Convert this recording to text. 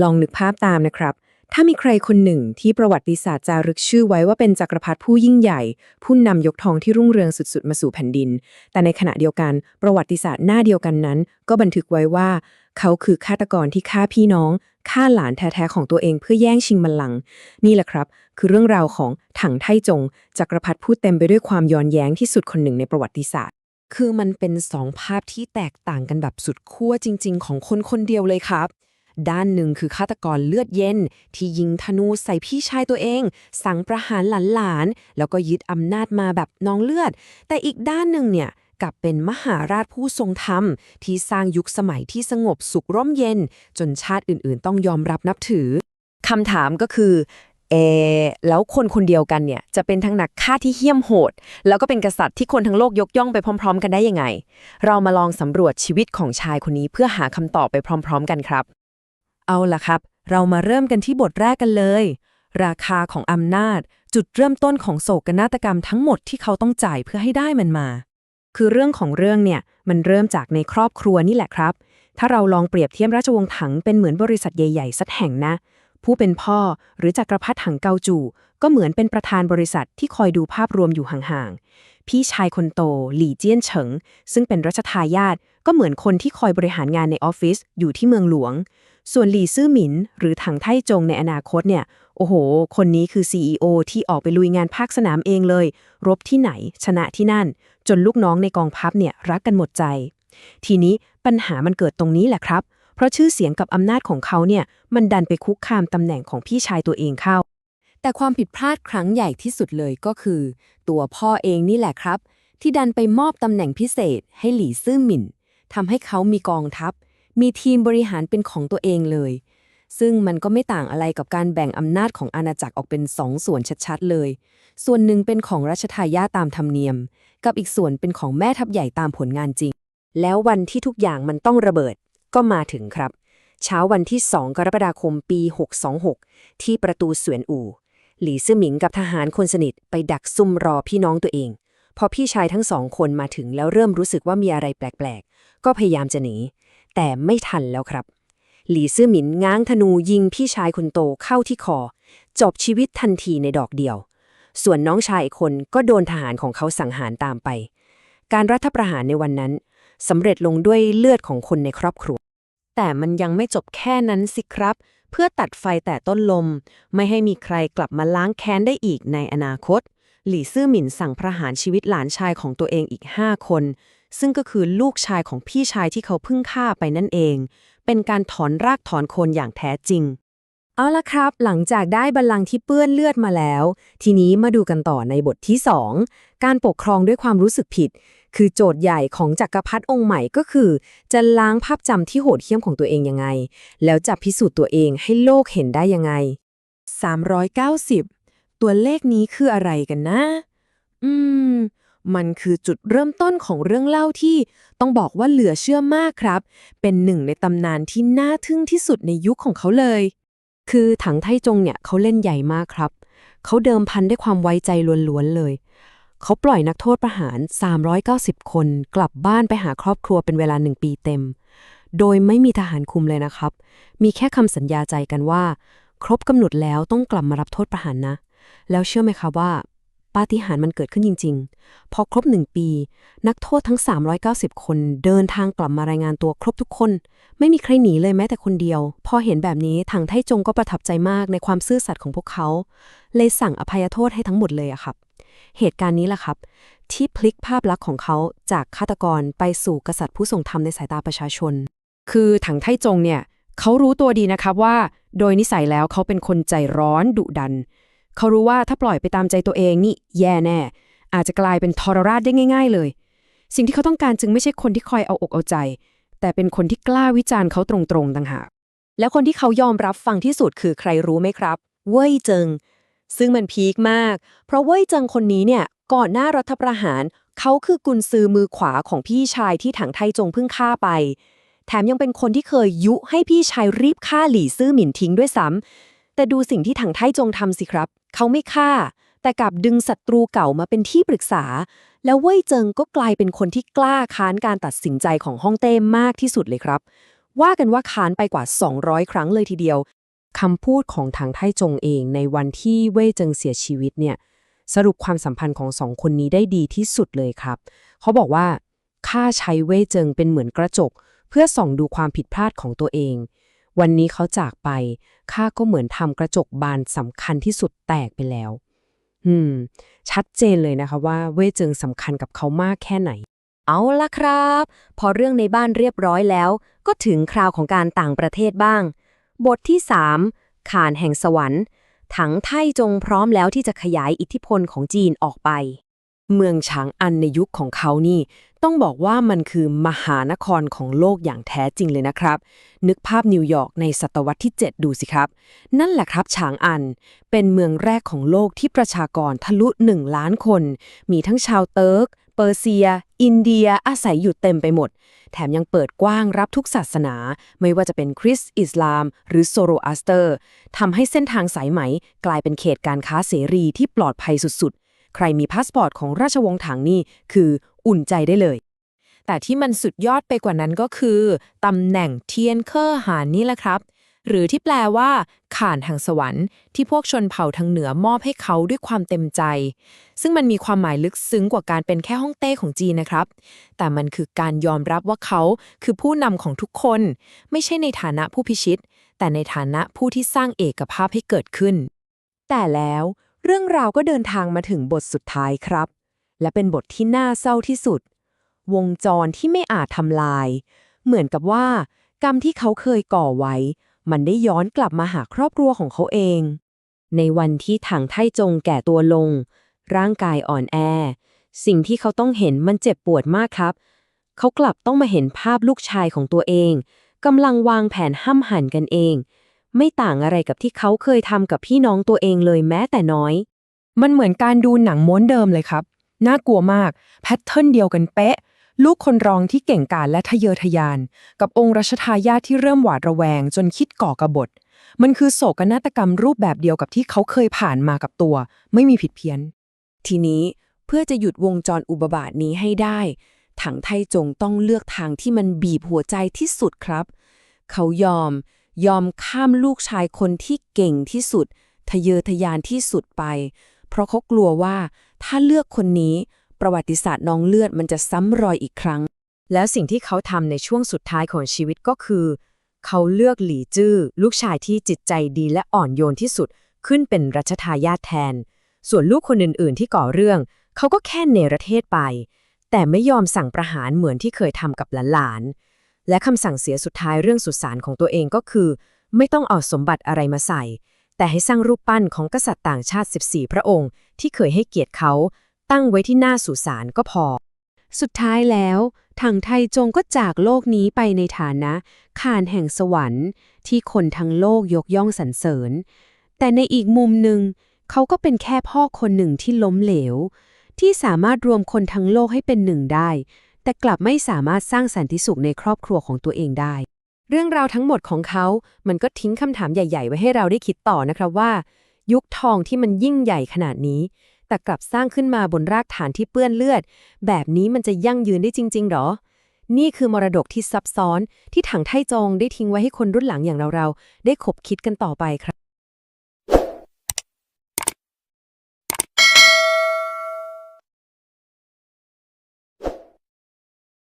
ลองนึกภาพตามนะครับ ถ้ามีใครคนหนึ่งที่ประวัติศาสตร์จารึกชื่อไว้ว่าเป็นจักรพรรดิผู้ยิ่งใหญ่ ผู้นำยกทองที่รุ่งเรืองสุดๆ มาสู่แผ่นดิน แต่ในขณะเดียวกัน ประวัติศาสตร์หน้าเดียวกันนั้น ก็บันทึกไว้ว่า เขาคือฆาตกรที่ฆ่าพี่น้องฆ่าหลานแท้ๆของตัวเองเพื่อแย่งชิงบัลลังก์นี่แหละครับ คือเรื่องราวของถังไทจงจักรพรรดิผู้เต็มไปด้วยความย้อนแย้งที่สุดคนหนึ่งในประวัติศาสตร์ คือมันเป็นสองภาพที่แตกต่างกันแบบสุดขั้วจริง ๆ ของคนคนเดียวเลยครับ ด้านหนึ่งคือฆาตกรเลือดเย็น ที่ยิงธนูใส่พี่ชายตัวเอง สั่งประหารหลานๆ แล้วก็ยึดอำนาจมาแบบนองเลือด แต่อีกด้านหนึ่งเนี่ยกลับเป็นมหาราชผู้ทรงธรรม ที่สร้างยุคสมัยที่สงบสุขร่มเย็น จนชาติอื่นๆ ต้องยอมรับนับถือคำถามก็คือเออแล้วคนคนเดียวกันเนี่ยจะเป็นทั้งนักฆ่าที่เหี้ยมโหด แล้วก็เป็นกษัตริย์ที่คนทั้งโลกยกย่องไปพร้อม ๆ กันได้ยังไง เรามาลองสำรวจชีวิตของชายคนนี้เพื่อหาคำตอบไปพร้อม ๆ กันครับ เอาล่ะครับ เรามาเริ่มกันที่บทแรกกันเลย ราคาของอำนาจ จุดเริ่มต้นของโศกนาฏกรรมทั้งหมดที่เขาต้องจ่ายเพื่อให้ได้มันมา คือเรื่องของเรื่องเนี่ย มันเริ่มจากในครอบครัวนี่แหละครับ ถ้าเราลองเปรียบเทียบราชวงศ์ถังเป็นเหมือนบริษัทใหญ่ๆสักแห่งนะ ผู้เป็นพ่อหรือจักรพรรดิถังเกาจู ก็เหมือนเป็นประธานบริษัทที่คอยดูภาพรวมอยู่ห่างๆพี่ชายคนโต หลี่เจี้ยนเฉิง ซึ่งเป็นรัชทายาท ก็เหมือนคนที่คอยบริหารงานในออฟฟิศอยู่ที่เมืองหลวง ส่วนหลี่ซื่อหมิน หรือถังไทจงในอนาคตเนี่ย โอ้โห คนนี้คือ CEO ที่ออกไปลุยงานภาคสนามเองเลย รบที่ไหน ชนะที่นั่น จนลูกน้องในกองพับเนี่ยรักกันหมดใจ ทีนี้ปัญหามันเกิดตรงนี้แหละครับ เพราะชื่อเสียงกับอำนาจของเขาเนี่ยมันดันไปคุกคามตำแหน่งของพี่ชายตัวเองเข้า แต่ความผิดพลาดครั้งใหญ่ที่สุดเลยก็คือ ตัวพ่อเองนี่แหละครับ ที่ดันไปมอบตำแหน่งพิเศษให้หลี่ซื่อหมิน ทำให้เขามีกองทัพ มีทีมบริหารเป็นของตัวเองเลย ซึ่งมันก็ไม่ต่างอะไรกับการแบ่งอำนาจของอาณาจักรออกเป็นสองส่วนชัดๆเลย ส่วนหนึ่งเป็นของรัชทายาทตามธรรมเนียม กับอีกส่วนเป็นของแม่ทัพใหญ่ตามผลงานจริง แล้ววันที่ทุกอย่างมันต้องระเบิดก็มาถึงครับ เช้าวันที่ 2 กรกฎาคมปี 626 ที่ประตูสวนอู่หลี่ซื่อหมิงกับทหารคนสนิทไปดักซุ่มรอพี่น้องตัวเอง พอพี่ชายทั้งสองคนมาถึงแล้วเริ่มรู้สึกว่ามีอะไรแปลกๆ ก็พยายามจะหนี แต่ไม่ทันแล้วครับ หลีซื่อหมินง้างธนูยิงพี่ชายคนโตเข้าที่คอ จบชีวิตทันทีในดอกเดียว ส่วนน้องชายอีกคนก็โดนทหารของเขาสังหารตามไป การรัฐประหารในวันนั้นสำเร็จลงด้วยเลือดของคนในครอบครัว แต่มันยังไม่จบแค่นั้นสิครับ เพื่อตัดไฟแต่ต้นลม ไม่ให้มีใครกลับมาล้างแค้นได้อีกในอนาคต หลี่ซื่อหมินสั่งประหารชีวิตหลานชายของตัวเองอีก 5 คน ซึ่งก็คือลูกชายของพี่ชายที่เขาเพิ่งฆ่าไปนั่นเอง เป็นการถอนรากถอนโคนอย่างแท้จริง เอาละครับ หลังจากได้บัลลังก์ที่เปื้อนเลือดมาแล้ว ทีนี้มาดูกันต่อในบทที่ 2 การปกครองด้วยความรู้สึกผิด คือโจทย์ใหญ่ของจักรพรรดิองค์ใหม่ก็คือ จะล้างภาพจำที่โหดเหี้ยมของตัวเองยังไง แล้วจะพิสูจน์ตัวเองให้โลกเห็นได้ยังไง 390 ตัวเลขนี้คืออะไรกันนะ อืม มันคือจุดเริ่มต้นของเรื่องเล่าที่ต้องบอกว่าเหลือเชื่อมากครับ เป็นหนึ่งในตำนานที่น่าทึ่งที่สุดในยุคของเขาเลย คือถังไทจงเนี่ยเขาเล่นใหญ่มากครับ เขาเดิมพันด้วยความไว้ใจล้วนๆเลย เขาปล่อยนักโทษประหาร 390 คน กลับบ้านไปหาครอบครัวเป็นเวลาหนึ่งปีเต็ม โดยไม่มีทหารคุมเลยนะครับ มีแค่คำสัญญาใจกันว่า ครบกำหนดแล้วต้องกลับมารับโทษประหารนะ แล้วเชื่อไหมครับว่าปาฏิหาริย์มันเกิดขึ้นจริง ๆ พอครบหนึ่งปี นักโทษทั้ง 390 คนเดินทางกลับมารายงานตัวครบทุกคน ไม่มีใครหนีเลยแม้แต่คนเดียว พอเห็นแบบนี้ทางไทจงก็ประทับใจมากในความซื่อสัตย์ของพวกเขา เลยสั่งอภัยโทษให้ทั้งหมดเลยอะครับ เหตุการณ์นี้แหละครับ ที่พลิกภาพลักษณ์ของเขาจากฆาตกรไปสู่กษัตริย์ผู้ทรงธรรมในสายตาประชาชน คือถังไทจงเนี่ยเขารู้ตัวดีนะครับว่า โดยนิสัยแล้วเขาเป็นคนใจร้อนดุดัน เขารู้ว่าถ้าปล่อยไปตามใจตัวเองนี่แย่แน่ อาจจะกลายเป็นทรราชได้ง่าย ๆ เลย สิ่งที่เขาต้องการจึงไม่ใช่คนที่คอยเอาอกเอาใจ แต่เป็นคนที่กล้าวิจารณ์เขาตรงๆต่างหากแล้วคนที่เขายอมรับฟังที่สุดคือใครรู้ไหมครับ เว่ยเจิง ซึ่งมันพีคมาก เพราะเว่ยเจิงคนนี้เนี่ยก่อนหน้ารัฐประหาร เขาคือกุนซือมือขวาของพี่ชายที่ถังไทจงเพิ่งฆ่าไป แถมยังเป็นคนที่เคยยุให้พี่ชายรีบฆ่าหลี่ซื่อหมินทิ้งด้วยซ้ำแต่ดูสิ่งที่ถังไทจงทำสิครับ เขาไม่ฆ่า แต่กลับดึงศัตรูเก่ามาเป็นที่ปรึกษา แล้วเว่ยเจิงก็กลายเป็นคนที่กล้าค้านการตัดสินใจของฮ่องเต้มากที่สุดเลยครับ ว่ากันว่าค้านไปกว่า 200 ครั้งเลยทีเดียวคำพูดของถังไทจงเองในวันที่เว่ยเจิงเสียชีวิตเนี่ยสรุปความสัมพันธ์ของสองคนนี้ได้ดีที่สุดเลยครับ เขาบอกว่าข้าใช้เว่ยเจิงเป็นเหมือนกระจก เพื่อส่องดูความผิดพลาดของตัวเอง วันนี้เขาจากไป ข้าก็เหมือนทำกระจกบานสำคัญที่สุดแตกไปแล้ว อืม ชัดเจนเลยนะคะว่าเว่ยเจิงสำคัญกับเขามากแค่ไหน เอาละครับ พอเรื่องในบ้านเรียบร้อยแล้ว ก็ถึงคราวของการต่างประเทศบ้าง บทที่ 3 ขานแห่งสวรรค์ ถังไทจงพร้อมแล้วที่จะขยายอิทธิพลของจีนออกไป เมืองฉางอันในยุคของเขานี่ ต้องบอกว่ามันคือมหานครของโลกอย่างแท้จริงเลยนะครับ นึกภาพนิวยอร์กในศตวรรษที่ 7 ดูสิครับ นั่นแหละครับฉางอัน เป็นเมืองแรกของโลกที่ประชากรทะลุ 1 ล้านคน มีทั้งชาวเติร์ก เปอร์เซีย อินเดีย อาศัยอยู่เต็มไปหมด แถมยังเปิดกว้างรับทุกศาสนา ไม่ว่าจะเป็นคริสต์ อิสลาม หรือโซโรอัสเตอร์ทำให้เส้นทางสายไหมกลายเป็นเขตการค้าเสรีที่ปลอดภัยสุด ใครมีพาสปอร์ตของราชวงศ์ถังนี่คืออุ่นใจได้เลย แต่ที่มันสุดยอดไปกว่านั้นก็คือตำแหน่งเทียนเคอร์หานนี่แหละครับ หรือที่แปลว่าข่านแห่งสวรรค์ที่พวกชนเผ่าทางเหนือมอบให้เขาด้วยความเต็มใจ ซึ่งมันมีความหมายลึกซึ้งกว่าการเป็นแค่ห้องเต้ของจีนนะครับ แต่มันคือการยอมรับว่าเขาคือผู้นำของทุกคน ไม่ใช่ในฐานะผู้พิชิต แต่ในฐานะผู้ที่สร้างเอกภาพให้เกิดขึ้น แต่แล้ว เรื่องราวก็เดินทางมาถึงบทสุดท้ายครับ และเป็นบทที่น่าเศร้าที่สุด วงจรที่ไม่อาจทำลาย เหมือนกับว่า กรรมที่เขาเคยก่อไว้ มันได้ย้อนกลับมาหาครอบครัวของเขาเอง ในวันที่ถังไทจงแก่ตัวลง ร่างกายอ่อนแอ สิ่งที่เขาต้องเห็นมันเจ็บปวดมากครับ เขากลับต้องมาเห็นภาพลูกชายของตัวเองกำลังวางแผนห้ำหั่นกันเอง ไม่ต่างอะไรกับที่เขาเคยทำกับพี่น้องตัวเองเลยแม้แต่น้อย มันเหมือนการดูหนังม้วนเดิมเลยครับ น่ากลัวมาก แพทเทิร์นเดียวกันเป๊ะ ลูกคนรองที่เก่งกาจและทะเยอทะยาน กับองค์รัชทายาทที่เริ่มหวาดระแวง จนคิดก่อกบฏ มันคือโศกนาฏกรรมรูปแบบเดียวกับที่เขาเคยผ่านมากับตัว ไม่มีผิดเพี้ยน ทีนี้เพื่อจะหยุดวงจรอุบาบาทนี้ให้ได้ ถังไทจงต้องเลือกทางที่มันบีบหัวใจที่สุดครับ เขายอม ยอมข้ามลูกชายคนที่เก่งที่สุด ทะเยอทะยานที่สุดไป เพราะเขากลัวว่าถ้าเลือกคนนี้ ประวัติศาสตร์นองเลือดมันจะซ้ำรอยอีกครั้ง แล้วสิ่งที่เขาทำในช่วงสุดท้ายของชีวิตก็คือ เขาเลือกหลี่จื้อ ลูกชายที่จิตใจดีและอ่อนโยนที่สุด ขึ้นเป็นรัชทายาทแทน ส่วนลูกคนอื่น ๆ ที่ก่อเรื่อง เขาก็แค่เนรเทศไป แต่ไม่ยอมสั่งประหารเหมือนที่เคยทำกับหลานๆ และคำสั่งเสียสุดท้ายเรื่องสุสานของตัวเองก็คือ ไม่ต้องเอาสมบัติอะไรมาใส่ แต่ให้สร้างรูปปั้นของกษัตริย์ต่างชาติ 14 พระองค์ ที่เคยให้เกียรติเขาตั้งไว้ที่หน้าสุสานก็พอ สุดท้ายแล้วถังไทจงก็จากโลกนี้ไปในฐานะขานแห่งสวรรค์ ที่คนทั้งโลกยกย่องสรรเสริญ แต่ในอีกมุมหนึ่งเขาก็เป็นแค่พ่อคนหนึ่งที่ล้มเหลว ที่สามารถรวมคนทั้งโลกให้เป็นหนึ่งได้ แต่กลับไม่สามารถสร้างสันติสุขในครอบครัวของตัวเองได้ เรื่องราวทั้งหมดของเขา มันก็ทิ้งคำถามใหญ่ ๆ ไว้ให้เราได้คิดต่อนะครับว่า ยุคทองที่มันยิ่งใหญ่ขนาดนี้ แต่กลับสร้างขึ้นมาบนรากฐานที่เปื้อนเลือด แบบนี้มันจะยั่งยืนได้จริง ๆหรอ นี่คือมรดกที่ซับซ้อนที่ถังไทจงได้ทิ้งไว้ให้คนรุ่นหลังอย่างเราๆได้ขบคิดกันต่อไปครับ